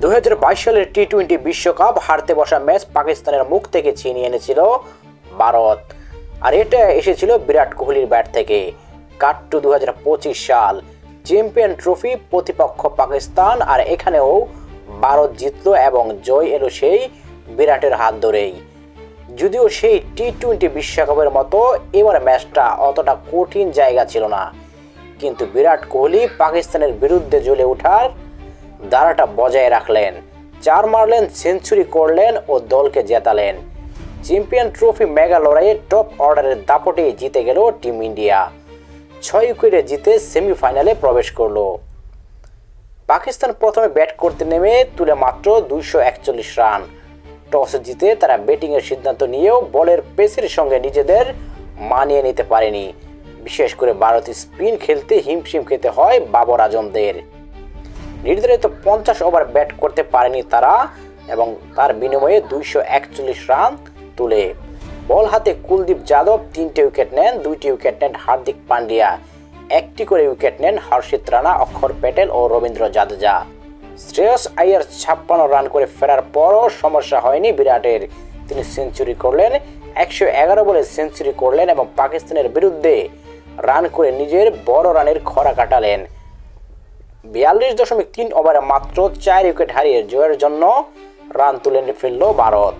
দুই হাজার বাইশ সালের টি টোয়েন্টি বিশ্বকাপ হারতে বসা ম্যাচ পাকিস্তানের মুখ থেকে ছিনিয়ে এনেছিল ভারত। আর এটা এসেছিল বিরাট কোহলির ব্যাট থেকে। কাট্টু দু হাজার পঁচিশ সাল চ্যাম্পিয়ন ট্রফি প্রতিপক্ষ পাকিস্তান, আর এখানেও ভারত জিতলো এবং জয় এলো সেই বিরাটের হাত ধরেই। যদিও সেই টি টোয়েন্টি বিশ্বকাপের মতো এবার ম্যাচটা অতটা কঠিন জায়গা ছিল না। কিন্তু বিরাট কোহলি পাকিস্তানের বিরুদ্ধে জ্বলে ওঠার দ্বারাটা বজায় রাখলেন। চার মারলেন, সেঞ্চুরি করলেন ও দলকে জেতালেন। চ্যাম্পিয়ন ট্রফি মেগা লড়াইয়ে টপ অর্ডারের দাপটে জিতে গেল টিম ইন্ডিয়া। ছয় উইকেটে জিতে সেমিফাইনালে প্রবেশ করল। পাকিস্তান প্রথমে ব্যাট করতে নেমে তুলে মাত্র দুইশো একচল্লিশ রান। টস জিতে তারা ব্যাটিংয়ের সিদ্ধান্ত নিয়েও বলের পেসের সঙ্গে নিজেদের মানিয়ে নিতে পারেনি। বিশেষ করে ভারত স্পিন খেলতে হিমশিম খেতে হয় বাবর আজমদের। নির্ধারিত পঞ্চাশ ওভার ব্যাট করতে পারেনি তারা এবং তার বিনিময়ে দুইশো একচল্লিশ রান তুলে। বল হাতে কুলদীপ যাদব তিনটে উইকেট নেন, দুইটি উইকেট নেন হার্দিক পান্ডিয়া। একটি করে উইকেট নেন হর্ষিত রানা, অক্ষর প্যাটেল ও রবীন্দ্র জাদেজা। শ্রেয়স আইয়ার ছাপ্পান্ন রান করে ফেরার পরও সমস্যা হয়নি বিরাটের। তিনি সেঞ্চুরি করলেন, একশো এগারো বলে সেঞ্চুরি করলেন এবং পাকিস্তানের বিরুদ্ধে রান করে নিজের বড় রানের খরা কাটালেন। বিয়াল্লিশ দশমিক তিন ওভারে মাত্র চার উইকেট হারিয়ে জয়ের জন্য রান তুলে ফেলল ভারত।